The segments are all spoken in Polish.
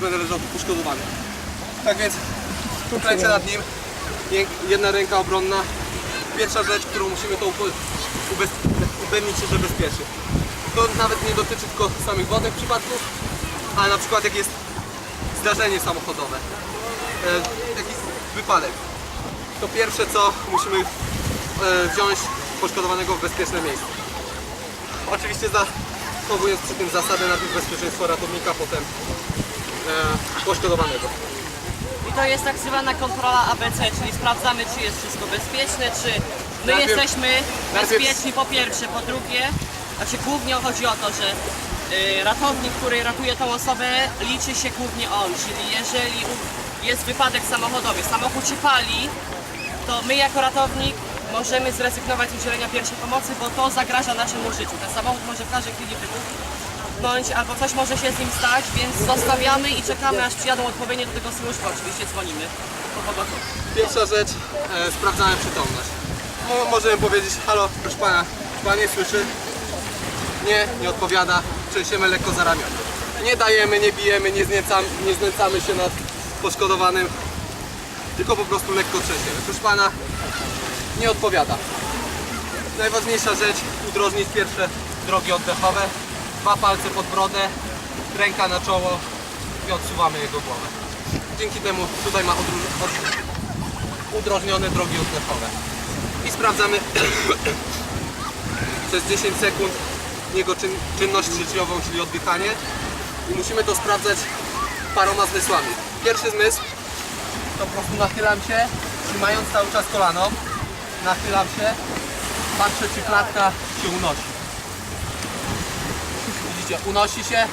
będę leżał poszkodowany. Tak więc tu kręcę nad nim. Je- Jedna ręka obronna. Pierwsza rzecz, którą musimy to upewnić się, że bezpieczy. To nawet nie dotyczy tylko samych wodnych przypadków, ale na przykład jak jest zdarzenie samochodowe, e, jakiś wypadek. To pierwsze co musimy e, wziąć poszkodowanego w bezpieczne miejsce. Oczywiście zachowując przy tym zasadę najpierw bezpieczeństwa ratownika, potem poszkodowanego. I to jest tak zwana kontrola ABC, czyli sprawdzamy, czy jest wszystko bezpieczne, czy my Najpierw- jesteśmy najpierw- bezpieczni po pierwsze, po drugie, znaczy głównie chodzi o to, że y, ratownik, który ratuje tą osobę, liczy się głównie on, czyli jeżeli u- jest wypadek samochodowy, samochód się pali, to my jako ratownik możemy zrezygnować z udzielenia pierwszej pomocy, bo to zagraża naszemu życiu. Ten samochód może w każdej chwili wybuchnąć albo coś może się z nim stać, więc zostawiamy i czekamy aż przyjadą odpowiednie do tego służby. Oczywiście dzwonimy po pogotowie. Pierwsza rzecz, e, sprawdzamy przytomność. Mo, możemy powiedzieć, halo, proszę pana, pan nie słyszy? Nie, nie odpowiada, trzęsiemy lekko za ramię. Nie dajemy, nie bijemy, nie, znęcamy, nie znęcamy się nad poszkodowanym, tylko po prostu lekko trzęsiemy. Proszę pana, nie odpowiada. Najważniejsza rzecz, udrożnić pierwsze drogi oddechowe, dwa palce pod brodę, ręka na czoło i odsuwamy jego głowę. Dzięki temu tutaj ma udrożnione drogi oddechowe. I sprawdzamy przez 10 sekund jego czyn, czynność życiową, czyli oddychanie. I musimy to sprawdzać paroma zmysłami. Pierwszy zmysł to po prostu nachylam się, trzymając cały czas kolano. Nachylam się, patrzę czy klatka się unosi. Widzicie, unosi się,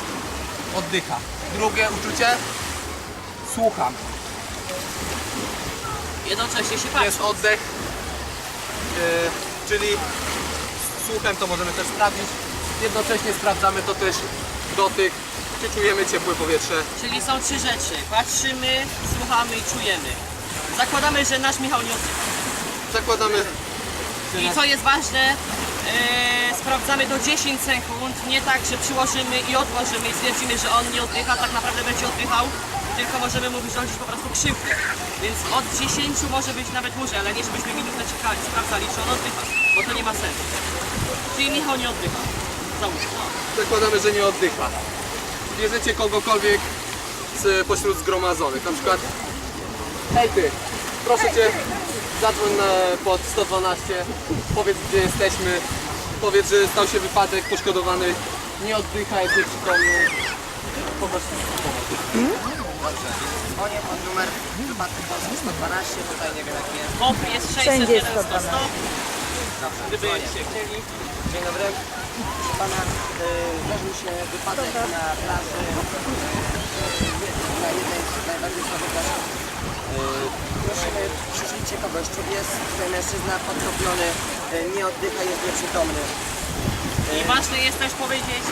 oddycha. Drugie uczucie, słucham. Jednocześnie się patrzy. Jest oddech, yy, czyli słuchem to możemy też sprawdzić. Jednocześnie sprawdzamy to też dotyk, czy czujemy ciepłe powietrze. Czyli są trzy rzeczy. Patrzymy, słuchamy i czujemy. Zakładamy, że nasz Michał nie oddycha. Zakładamy, I co jest ważne, e, sprawdzamy do 10 sekund, nie tak, że przyłożymy i odłożymy i stwierdzimy, że on nie oddycha, tak naprawdę będzie oddychał, tylko możemy mu wyrządzić po prostu krzywdę. Więc od 10 może być nawet dłużej, ale nie żebyśmy minutę czekali, sprawdzali, czy on oddycha, bo to nie ma sensu. Czyli Michał nie oddycha. Załóżmy. zakładamy, że nie oddycha. Bierzecie kogokolwiek z, pośród zgromadzonych, na przykład Hej ty, proszę cię, zadzwoń na, pod 112, powiedz gdzie jesteśmy, powiedz, że stał się wypadek, poszkodowany, nie oddycha, jest nieprzytomny. Poproszę o pomoc. Dzwonię pod numer wypadku Polski 112, tutaj nie wiem jaki jest. Wszędzie 601 jest 100 100. Dobrze, Gdyby dzwonię. się chcieli. Dzień dobry. Pana, zdarzył się wypadek na plaży y, na jednej z najbardziej słabych plaż. Y, prosimy, przyszlijcie kogoś, tu jest tutaj mężczyzna podtopiony, y, nie oddycha, jest nieprzytomny. I ważne jest też powiedzieć,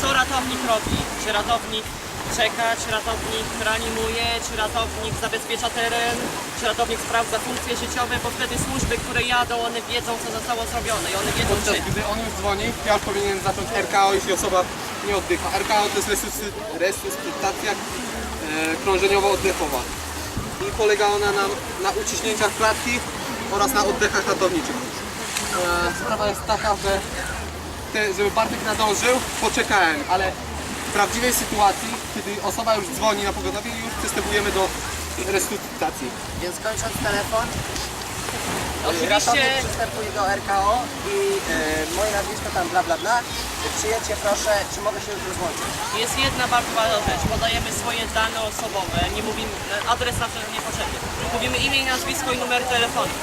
co ratownik robi. Czy ratownik czeka, czy ratownik reanimuje, czy ratownik zabezpiecza teren, czy ratownik sprawdza funkcje życiowe, bo wtedy służby, które jadą, one wiedzą, co zostało zrobione i one wiedzą, Podczas czy... gdy on już dzwoni, ja już powinienem zacząć RKO, jeśli osoba nie oddycha. RKO to jest resuscy- resuscytacja e, krążeniowo-oddechowa. I polega ona na, na uciśnięciach klatki oraz na oddechach ratowniczych. E, sprawa jest taka, że te, żeby Bartek nadążył, poczekałem, ale prawdziwej sytuacji, kiedy osoba już dzwoni na pogotowie, już przystępujemy do resuscytacji. Więc kończąc telefon, Oczywiście ratownik przystępuje do RKO i y, moje nazwisko tam bla bla bla. Przyjedźcie proszę, czy mogę się już rozłączyć? jest jedna bardzo ważna rzecz. Podajemy swoje dane osobowe, nie mówimy, adres na przykład niepotrzebny. Mówimy imię i nazwisko i numer telefonu.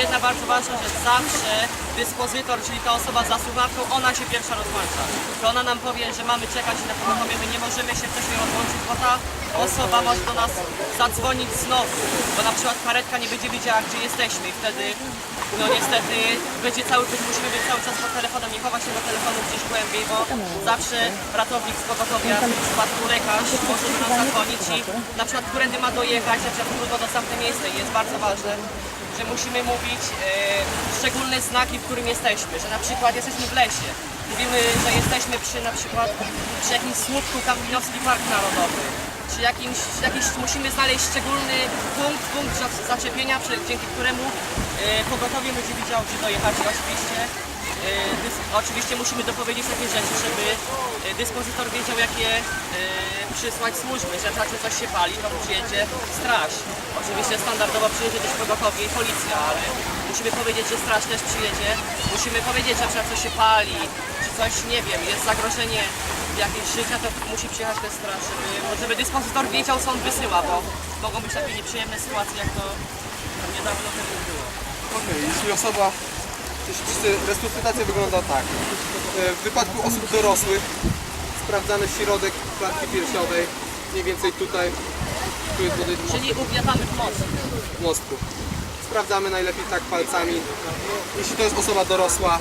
Jedna bardzo ważna rzecz, zawsze dyspozytor, czyli ta osoba za słuchawką, ona się pierwsza rozłącza. To ona nam powie, że mamy czekać na pogotowie, my nie możemy się wcześniej rozłączyć, bo ta osoba może do nas zadzwonić znowu, bo na przykład karetka nie będzie wiedziała, gdzie jesteśmy i wtedy, no niestety, będzie cały, musimy być cały czas pod telefonem, nie chować się do telefonu gdzieś głębiej, bo zawsze ratownik z pogotowia, w przypadku lekarz może do nas zadzwonić i na przykład którędy ma dojechać, na przykład trudno dostępne miejsce i jest bardzo ważne, że musimy mówić e, szczególne znaki, w którym jesteśmy, że na przykład jesteśmy w lesie, Mówimy, że jesteśmy przy na przykład przy jakimś słupku Kampińowski Park Narodowy. Czy jakimś, jakiś, musimy znaleźć szczególny punkt, punkt za- zaczepienia, dzięki któremu pogotowie będzie widział, gdzie dojechać oczywiście. e, oczywiście musimy dopowiedzieć takie rzeczy, żeby e, dyspozytor wiedział, jakie e, przysłać służby, że jak coś się pali, to przyjedzie straż. Oczywiście standardowo przyjedzie też pogotowie i policja, ale musimy powiedzieć, że straż też przyjedzie. Musimy powiedzieć, że na coś się pali, czy coś, nie wiem, jest zagrożenie jakieś życia, to musi przyjechać też straż, żeby, żeby dyspozytor wiedział, co on wysyła, bo mogą być takie nieprzyjemne sytuacje, jak to niedawno temu było. Okej, jeśli osoba, jeśli resuscytacja wygląda tak. E, W wypadku osób dorosłych sprawdzamy środek klatki piersiowej, mniej więcej tutaj, tu jest bodaj Czyli ugniatamy w mocy. mostku. Sprawdzamy najlepiej tak palcami. Jeśli to jest osoba dorosła,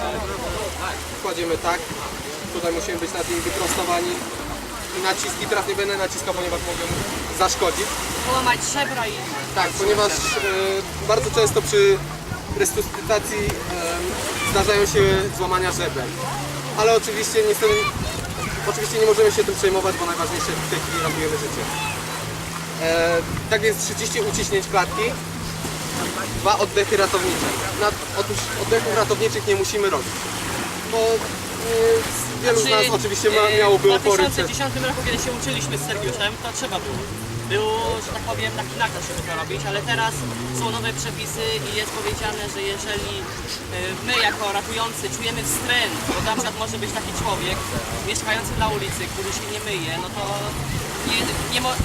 kładziemy tak. Tutaj musimy być nad nimi wyprostowani. Naciski teraz nie będę naciskał, ponieważ mogę zaszkodzić. Połamać żebra i Tak, ponieważ e, bardzo często przy resuscytacji zdarzają się złamania żeber. Ale oczywiście niestety, oczywiście nie możemy się tym przejmować, bo najważniejsze w tej chwili ratujemy życie. Tak więc 30 uciśnięć klatki, dwa oddechy ratownicze. Na, otóż oddechów ratowniczych nie musimy robić, bo e, wielu z nas oczywiście ma, e, miałoby W opory przed 2010 roku, kiedy się uczyliśmy z Sergiuszem, to trzeba było. Był, że tak powiem, taki nakaz, żeby to robić, ale teraz są nowe przepisy i jest powiedziane, że jeżeli e, my jako ratujący czujemy wstręt, bo na przykład może być taki człowiek mieszkający na ulicy, który się nie myje, no to nie, nie mo-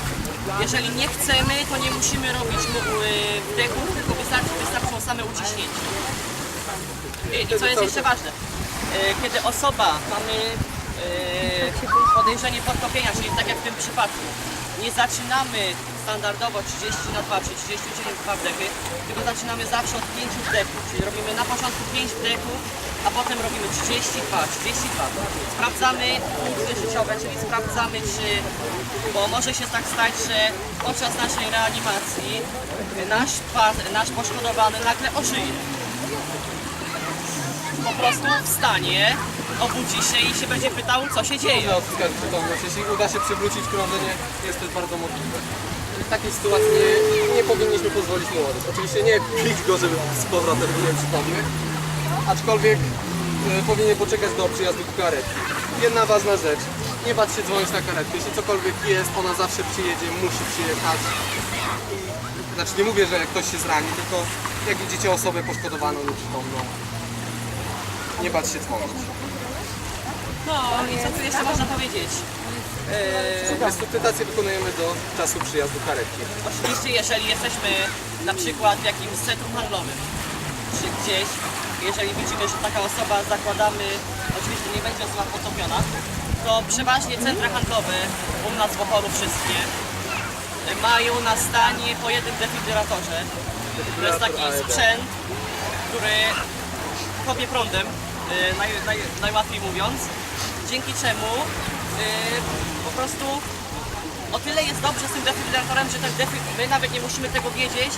jeżeli nie chcemy, to nie musimy robić e, wdechów, tylko wystarczy, wystarczą same uciśnięcia. I, I co jest jeszcze ważne, e, kiedy osoba mamy podejrzenie podtopienia, czyli tak jak w tym przypadku, nie zaczynamy standardowo 30 na 2 czy 39 2 wdechy, tylko zaczynamy zawsze od 5 wdechów, czyli robimy na początku 5 wdechów, a potem robimy 32, 32. Sprawdzamy funkcje życiowe, czyli sprawdzamy czy, bo może się tak stać, że podczas naszej reanimacji nasz, nasz poszkodowany nagle ożyje po prostu wstanie, obudzi się i się będzie pytał, co się dzieje. Jeśli uda się przywrócić krążenie, jest to bardzo możliwe. W takiej sytuacji nie, nie powinniśmy pozwolić mu odejść. Oczywiście nie pić go, żeby z powrotem był nieprzytomny, aczkolwiek e, powinien poczekać do przyjazdu karetki. Jedna ważna rzecz. Nie bać się dzwonić na karetkę. Jeśli cokolwiek jest, ona zawsze przyjedzie, musi przyjechać. I, znaczy nie mówię, że ktoś się zrani, tylko jak widzicie osobę poszkodowaną, nieprzytomną, nie bać się dzwonić. No i co tu jeszcze można powiedzieć? Resuscytację wykonujemy do czasu przyjazdu karetki. oczywiście jeżeli jesteśmy na przykład w jakimś centrum handlowym, czy gdzieś, jeżeli widzimy, że taka osoba zakładamy, oczywiście nie będzie osoba potopiona, to przeważnie centra handlowe, u nas w Oporu wszystkie, mają na stanie po jednym defibrillatorze. To jest taki sprzęt, który kopie prądem, naj, naj, najłatwiej mówiąc, dzięki czemu e, po prostu o tyle jest dobrze z tym defibrylatorem, że ten defib, my nawet nie musimy tego wiedzieć,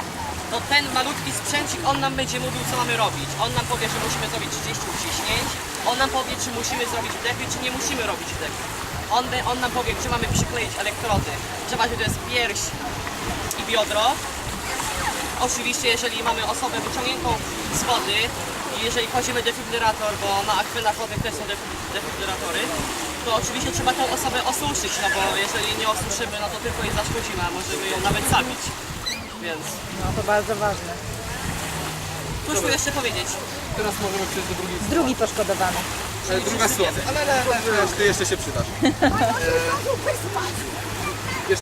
to ten malutki sprzęcik, on nam będzie mówił, co mamy robić. On nam powie, że musimy zrobić 30 uciśnięć, on nam powie, czy musimy zrobić wdechy, czy nie musimy robić wdechy. On, on nam powie, gdzie mamy przykleić elektrody, że właśnie to jest pierś i biodro, Oczywiście, jeżeli mamy osobę wyciągniętą z wody i jeżeli kładziemy defibrylator, bo na akwynach wodnych też są defi- defibrylatory, to oczywiście trzeba tą osobę osuszyć, no bo jeżeli nie osuszymy, no to tylko jej zaszkodzimy, a możemy ją nawet zabić. Więc No to bardzo ważne. cóż tu jeszcze powiedzieć? Teraz możemy przejść do drugiej Drugi poszkodowany. E, druga sytuacja. Ale, ale, ale, ale ty jeszcze się przydasz. E,